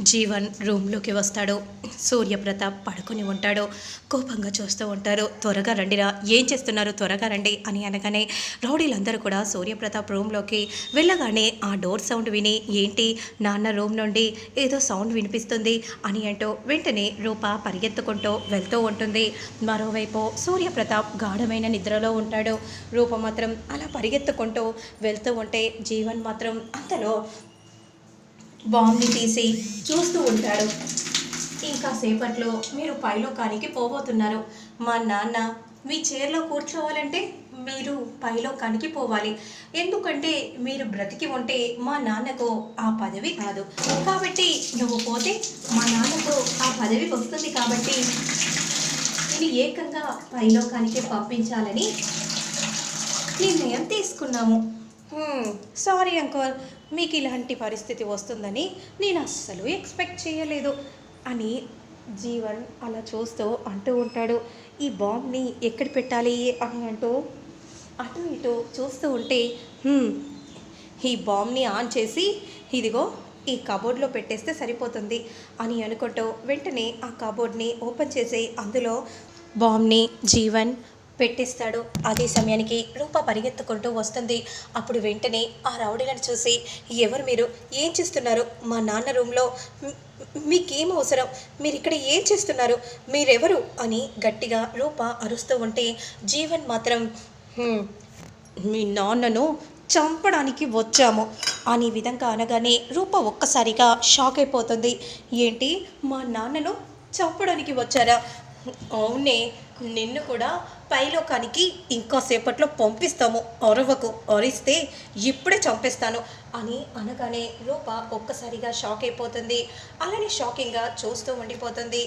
జీవన్ రూమ్లోకి వస్తాడు. సూర్యప్రతాప్ పడుకొని ఉంటాడు. కోపంగా చూస్తూ ఉంటారు. త్వరగా రండిరా ఏం చేస్తున్నారు? త్వరగా రండి అని అనగానే రౌడీలందరూ కూడా సూర్యప్రతాప్ రూమ్లోకి వెళ్ళగానే ఆ డోర్ సౌండ్ విని ఏంటి? నాన్న రూమ్ నుండి ఏదో సౌండ్ వినిపిస్తుంది అని అంటూ వెంటనే రూప పరిగెత్తుకుంటూ వెళ్తూ ఉంటుంది. మరోవైపు సూర్యప్రతాప్ గాఢమైన నిద్రలో ఉంటాడు. రూప మాత్రం అలా పరిగెత్తుకుంటూ వెళ్తూ ఉంటే జీవన్ మాత్రం అంతలో బాంబుని తీసి చూస్తూ ఉంటాడు. ఇంకా సేపట్లో మీరు పైలోకానికి పోబోతున్నారు. మా నాన్న మీ చైర్లో కూర్చోవాలంటే మీరు పైలోకానికి పోవాలి. ఎందుకంటే మీరు బ్రతికి ఉంటే మా నాన్నకు ఆ పదవి కాదు. కాబట్టి నువ్వు పోతే మా నాన్నకు ఆ పదవి వస్తుంది కాబట్టి నేను ఏకంగా పైలోకానికి పంపించాలని నిర్ణయం తీసుకున్నాము. సారీ అంకుల్ మీకు ఇలాంటి పరిస్థితి వస్తుందని నేను అస్సలు ఎక్స్పెక్ట్ చేయలేదు అని జీవన్ అలా చూస్తూ అంటూ ఉంటాడు. ఈ బాంబ్ని ఎక్కడ పెట్టాలి అని అంటూ అటు ఇటు చూస్తూ ఉంటే ఈ బాంబ్ని ఆన్ చేసి ఇదిగో ఈ కబోర్డ్లో పెట్టేస్తే సరిపోతుంది అని అనుకుంటూ వెంటనే ఆ కబోర్డ్ని ఓపెన్ చేసి అందులో బాంబ్ని జీవన్ పెట్టిస్తాడు. అదే సమయానికి రూప పరిగెత్తుకుంటూ వస్తుంది. అప్పుడు వెంటనే ఆ రౌడీలను చూసి ఎవరు మీరు? ఏం చేస్తున్నారు? మా నాన్న రూమ్లో మీకేం అవసరం? మీరు ఇక్కడ ఏం చేస్తున్నారు? మీరెవరు? అని గట్టిగా రూప అరుస్తూ ఉంటే జీవన్ మాత్రం మీ నాన్నను చంపడానికి వచ్చాము అని విధంగా అనగానే రూప ఒక్కసారిగా షాక్ అయిపోతుంది. ఏంటి? మా నాన్నను చంపడానికి వచ్చారా? అవునే నిన్ను కూడా పైలోకానికి ఇంకా సేపట్లో పంపిస్తాము. అరవకు అరిస్తే ఇప్పుడే చంపేస్తాను అని అనగానే రూప ఒక్కసారిగా షాక్ అయిపోతుంది. అలానే షాకింగ్గా చూస్తూ ఉండిపోతుంది.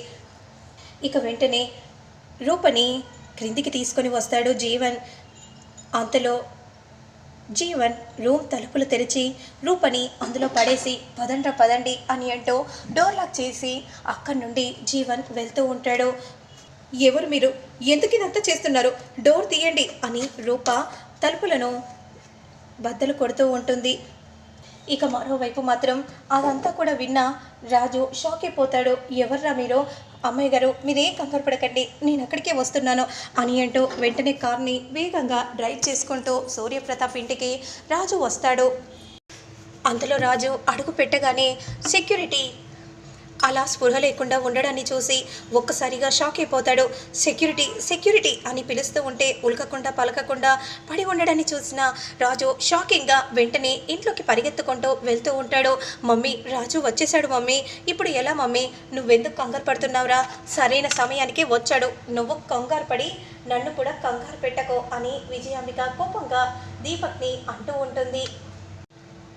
ఇక వెంటనే రూపని క్రిందికి తీసుకొని వస్తాడు జీవన్. అంతలో జీవన్ రూమ్ తలుపులు తెరిచి రూపని అందులో పడేసి పదండ్ర పదండి అని అంటూ డోర్ లాక్ చేసి అక్కడి నుండి జీవన్ వెళ్తూ ఉంటాడు. ఎవరు మీరు? ఎందుకు ఇదంతా చేస్తున్నారు? డోర్ తీయండి అని రూప తలుపులను బద్దలు కొడుతూ ఉంటుంది. ఇక మరోవైపు మాత్రం అదంతా కూడా విన్న రాజు షాక్ అయిపోతాడు. ఎవర్రా మీరు? అమ్మాయి గారు మీరేం కంగారు పడకండి నేను అక్కడికే వస్తున్నాను అని అంటూ వెంటనే కార్ని వేగంగా డ్రైవ్ చేసుకుంటూ సూర్యప్రతాప్ ఇంటికి రాజు వస్తాడు. అంతలో రాజు అడుగు పెట్టగానే సెక్యూరిటీ అలా స్పృహ లేకుండా ఉండడాన్ని చూసి ఒక్కసారిగా షాక్ అయిపోతాడు. సెక్యూరిటీ సెక్యూరిటీ అని పిలుస్తూ ఉంటే ఉలకకుండా పలకకుండా పడి ఉండడాన్ని చూసిన రాజు షాకింగ్గా వెంటనే ఇంట్లోకి పరిగెత్తుకుంటూ వెళ్తూ ఉంటాడు. మమ్మీ రాజు వచ్చేసాడు మమ్మీ. ఇప్పుడు ఎలా మమ్మీ? నువ్వెందుకు కంగారు పడుతున్నావురా? సరైన సమయానికి వచ్చాడు. నువ్వు కంగారు పడి నన్ను కూడా కంగారు పెట్టకో అని విజయాంబిక కోపంగా దీపక్ని అంటూ ఉంటుంది.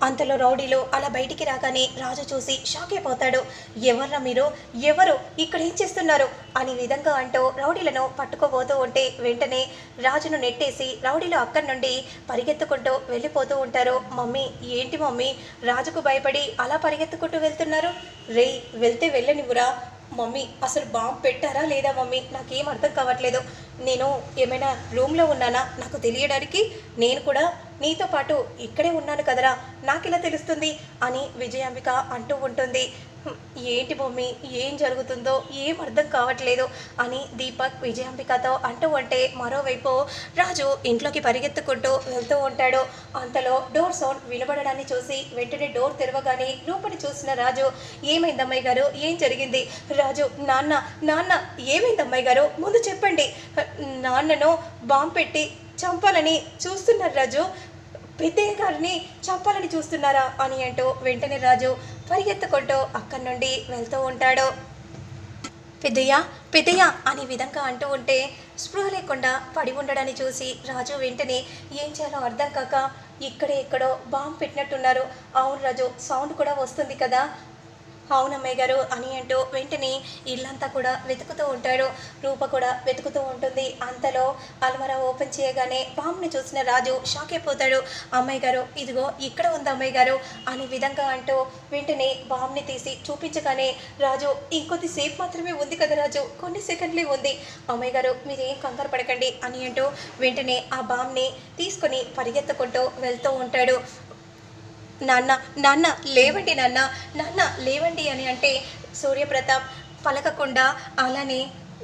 అంతలో రౌడీలు అలా బయటికి రాగానే రాజు చూసి షాక్ అయిపోతాడు. ఎవర్రా మీరు? ఎవరు? ఇక్కడ ఏం చేస్తున్నారు? అని విధంగా అంటూ రౌడీలను పట్టుకోబోతూ ఉంటే వెంటనే రాజును నెట్టేసి రౌడీలు అక్కడి నుండి పరిగెత్తుకుంటూ వెళ్ళిపోతూ ఉంటారు. మమ్మీ ఏంటి మమ్మీ? రాజుకు భయపడి అలా పరిగెత్తుకుంటూ వెళ్తున్నారు? రే వెళ్తే వెళ్ళనివ్వురా. మమ్మీ అసలు బాంబు పెట్టారా లేదా మమ్మీ? నాకేం అర్థం కావట్లేదు. నేను ఏమైనా రూమ్లో ఉన్నానా? నాకు తెలియడానికి నేను కూడా నీతో పాటు ఇక్కడే ఉన్నాను కదరా నాకెలా తెలుస్తుంది? అని విజయాంబిక అంటూ ఉంటుంది. ఏంటి భూమి? ఏం జరుగుతుందో? ఏం అర్థం కావట్లేదు? అని దీపక్ విజయాంబికతో అంటూ ఉంటే మరోవైపు రాజు ఇంట్లోకి పరిగెత్తుకుంటూ వెళ్తూ ఉంటాడు. అంతలో డోర్ సౌండ్ వినబడడాన్ని చూసి వెంటనే డోర్ తెరవగానే లోపలి చూసిన రాజు ఏమైంది అమ్మాయి గారు? ఏం జరిగింది? రాజు నాన్న నాన్న ఏమైంది అమ్మాయి గారు? ముందు చెప్పండి. నాన్నను బాంబు పెట్టి చంపాలని చూస్తున్నారు రాజు. పెద్దయ్య గారిని చంపాలని చూస్తున్నారా అని అంటూ వెంటనే రాజు పరిగెత్తుకుంటూ అక్కడి నుండి వెళ్తూ ఉంటాడు. పెద్దయ్య పెద్దయ్య అనే విధంగా అంటూ ఉంటే స్పృహ లేకుండా పడి ఉండడాన్ని చూసి రాజు వెంటనే ఏం చేయాలో అర్థం కాక ఇక్కడే ఎక్కడో బాంబు పెట్టినట్టున్నారు. అవును రాజు సౌండ్ కూడా వస్తుంది కదా. అవునమ్మయ్య గారు అని అంటూ వెంటనే ఇల్లంతా కూడా వెతుకుతూ ఉంటాడు. రూప కూడా వెతుకుతూ ఉంటుంది. అంతలో అల్మరా ఓపెన్ చేయగానే బాంబుని చూసిన రాజు షాక్ అయిపోతాడు. అమ్మాయి గారు ఇదిగో ఇక్కడ ఉంది అమ్మాయి గారు అనే విధంగా అంటూ వెంటనే బాంబుని తీసి చూపించగానే రాజు ఇంకొద్దిసేపు మాత్రమే ఉంది కదా రాజు కొన్ని సెకండ్లే ఉంది. అమ్మాయి గారు మీరేం కంగారు పడకండి అని అంటూ వెంటనే ఆ బాంబ్ని తీసుకొని పరిగెత్తుకుంటూ వెళ్తూ ఉంటాడు. నాన్న నాన్న లేవండి నాన్న నాన్న లేవండి అని అంటే సూర్యప్రతాప్ పలకకుండా అలానే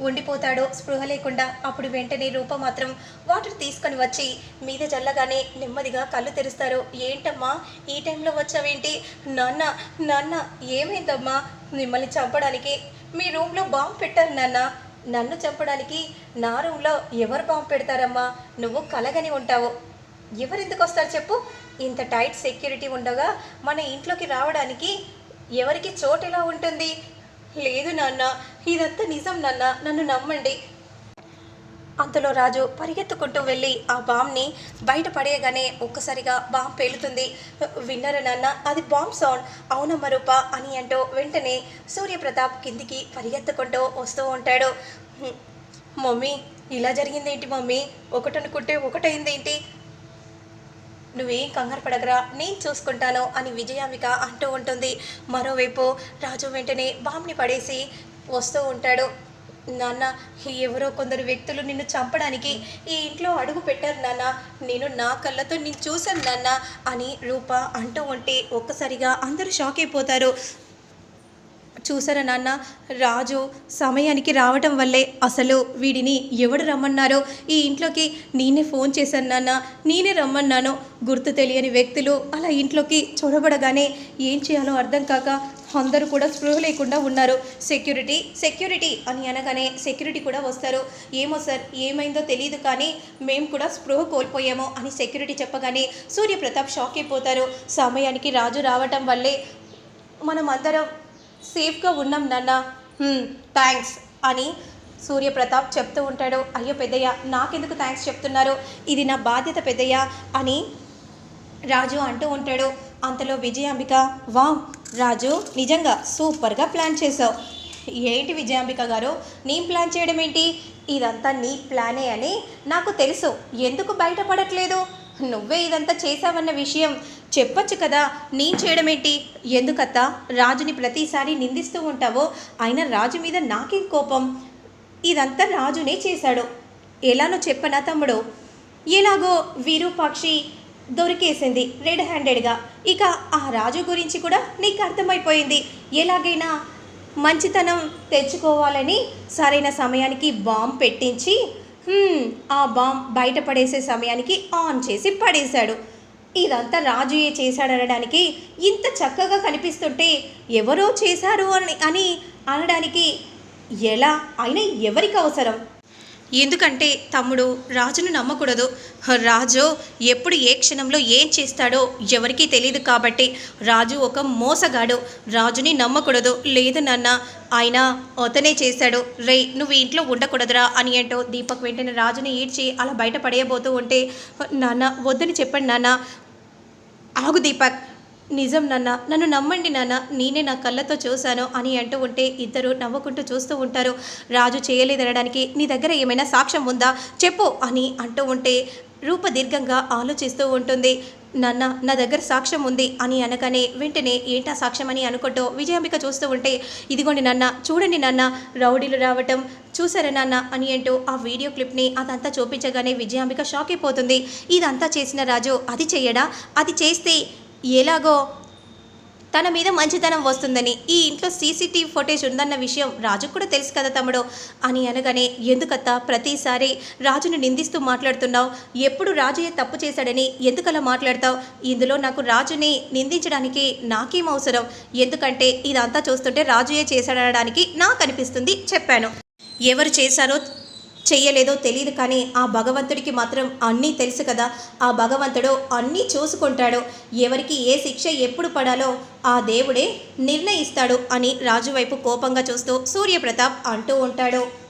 ఉండిపోతాడో స్పృహ లేకుండా అప్పుడు వెంటనే రూప మాత్రం వాటర్ తీసుకొని వచ్చి మీద చల్లగానే నెమ్మదిగా కళ్ళు తెరుస్తారు. ఏంటమ్మా ఈ టైంలో వచ్చావేంటి? నాన్న నాన్న ఏమైందమ్మా? మిమ్మల్ని చంపడానికి మీ రూమ్లో బాంబు పెట్టారు నాన్న. నన్ను చంపడానికి నా రూమ్లో ఎవరు బాంబు పెడతారమ్మా? నువ్వు కలగని ఉంటావు. ఎవరెందుకు వస్తారు చెప్పు? ఇంత టైట్ సెక్యూరిటీ ఉండగా మన ఇంట్లోకి రావడానికి ఎవరికి చోటు ఎలా ఉంటుంది? లేదు నాన్న ఇదంతా నిజం నాన్న నన్ను నమ్మండి. అంతలో రాజు పరిగెత్తుకుంటూ వెళ్ళి ఆ బాంబ్ని బయట పడేయగానే ఒక్కసారిగా బాంబ్ పేలుతుంది. విన్నర నాన్న? అది బాంబ్ సౌండ్. అవునమ్మ రూప అని అంటూ వెంటనే సూర్యప్రతాప్ కిందికి పరిగెత్తుకుంటూ వస్తూ ఉంటాడు. మమ్మీ ఇలా జరిగిందేంటి మమ్మీ? ఒకటనుకుంటే ఒకటైందేంటి? నువ్వేం కంగారు పడగరా నేను చూసుకుంటాను అని విజయాంబిక అంటూ ఉంటుంది. మరోవైపు రాజు వెంటనే బాంబుని పడేసి వస్తూ ఉంటాడు. నాన్న ఎవరో కొందరు వ్యక్తులు నిన్ను చంపడానికి ఈ ఇంట్లో అడుగు పెట్టారు నాన్న. నేను నా కళ్ళతో నేను చూశాను నాన్న అని రూప అంటూ ఉంటే ఒక్కసారిగా అందరూ షాక్ అయిపోతారు. చూసారా నాన్న? రాజు సమయానికి రావటం వల్లే అసలు వీడిని ఎవడు రమ్మన్నారో? ఈ ఇంట్లోకి నేనే ఫోన్ చేశాను నాన్న. నేనే రమ్మన్నాను. గుర్తు తెలియని వ్యక్తులు అలా ఇంట్లోకి చొరబడగానే ఏం చేయాలో అర్థం కాక అందరూ కూడా స్పృహ లేకుండా ఉన్నారు. సెక్యూరిటీ సెక్యూరిటీ అని అనగానే సెక్యూరిటీ కూడా వస్తారు. ఏమో సార్ ఏమైందో తెలియదు కానీ మేము కూడా స్పృహ కోల్పోయాము అని సెక్యూరిటీ చెప్పగానే సూర్యప్రతాప్ షాక్ అయిపోతారు. సమయానికి రాజు రావటం వల్లే మనం అందరం సేఫ్గా ఉన్నాం నాన్న. థ్యాంక్స్ అని సూర్యప్రతాప్ చెప్తూ ఉంటాడు. అయ్యో పెద్దయ్య నాకెందుకు థ్యాంక్స్ చెప్తున్నారు? ఇది నా బాధ్యత పెద్దయ్య అని రాజు అంటూ ఉంటాడు. అంతలో విజయాంబిక వావ్ రాజు నిజంగా సూపర్గా ప్లాన్ చేసావు ఏంటి విజయాంబిక గారు? నేను ప్లాన్ చేయడం ఏంటి ఇదంతా నీ ప్లానే అని నాకు తెలుసు. ఎందుకు బయటపడట్లేదు? నువ్వే ఇదంతా చేశావన్న విషయం చెప్పొచ్చు కదా నేను చేయడం ఏంటి ఎందుకత్తా? రాజుని ప్రతిసారి నిందిస్తూ ఉంటావో అయినా రాజు మీద నాకేం కోపం? ఇదంతా రాజునే చేశాడు. ఎలానో చెప్పనా తమ్ముడు? ఎలాగో వీరూపాక్షి దొరికేసింది రెడ్ హ్యాండెడ్గా. ఇక ఆ రాజు గురించి కూడా నీకు అర్థమైపోయింది. ఎలాగైనా మంచితనం తెచ్చుకోవాలని సరైన సమయానికి బాంబ్ పెట్టించి ఆ బాంబ్ బయటపడేసే సమయానికి ఆన్ చేసి పడేశాడు. ఇదంతా రాజుయే చేశాడనడానికి ఇంత చక్కగా కనిపిస్తుంటే ఎవరో చేశారు అని అని అనడానికి ఎలా అయినా ఎవరికి అవసరం? ఎందుకంటే తమ్ముడు రాజును నమ్మకూడదు. రాజు ఎప్పుడు ఏ క్షణంలో ఏం చేస్తాడో ఎవరికీ తెలియదు కాబట్టి రాజు ఒక మోసగాడు. రాజుని నమ్మకూడదు. లేదు నాన్న ఆయన అతనే చేశాడు. రే నువ్వు ఇంట్లో ఉండకూడదురా అని అంటూ దీపక్ వెంటనే రాజుని ఈడ్చి అలా బయట పడేయబోతూ ఉంటే నాన్న వద్దని చెప్పండి నాన్న. ఆగు దీపక్. నిజం నాన్న నన్ను నమ్మండి నాన్న నేనే నా కళ్ళతో చూశాను అని అంటూ ఉంటే ఇద్దరు నవ్వుకుంటూ చూస్తూ ఉంటారు. రాజు చేయలేదనడానికి నీ దగ్గర ఏమైనా సాక్ష్యం ఉందా? చెప్పు అని అంటూ ఉంటే రూపదీర్ఘంగా ఆలోచిస్తూ ఉంటుంది. నాన్న నా దగ్గర సాక్ష్యం ఉంది అని అనగానే వెంటనే ఏంటా సాక్ష్యం అని అనుకుంటూ విజయాంబిక చూస్తూ ఉంటే ఇదిగోండి నాన్న చూడండి నాన్న రౌడీలు రావటం చూసారా నాన్న అని అంటూ ఆ వీడియో క్లిప్ని అదంతా చూపించగానే విజయాంబిక షాక్ అయిపోతుంది. ఇదంతా చేసిన రాజు అది చెయ్యడా? అది చేస్తే ఎలాగో తన మీద మంచితనం వస్తుందని ఈ ఇంట్లో సీసీటీవీ ఫుటేజ్ ఉందన్న విషయం రాజుకు కూడా తెలుసు కదా తమ్ముడు. అని అనగానే ఎందుకత్తా ప్రతిసారి రాజును నిందిస్తూ మాట్లాడుతున్నావు. ఎప్పుడు రాజుయే తప్పు చేశాడని ఎందుకలా మాట్లాడతావు? ఇందులో నాకు రాజుని నిందించడానికి నాకేం అవసరం? ఎందుకంటే ఇదంతా చూస్తుంటే రాజుయే చేశాడనడానికి నాకు అనిపిస్తుంది చెప్పాను. ఎవరు చేశారో చెయ్యలేదో తెలియదు కానీ ఆ భగవంతుడికి మాత్రం అన్నీ తెలుసు కదా. ఆ భగవంతుడు అన్నీ చూసుకుంటాడు. ఎవరికి ఏ శిక్ష ఎప్పుడు పడాలో ఆ దేవుడే నిర్ణయిస్తాడు అని రాజు వైపు కోపంగా చూస్తూ సూర్యప్రతాప్ అంటూ ఉంటాడు.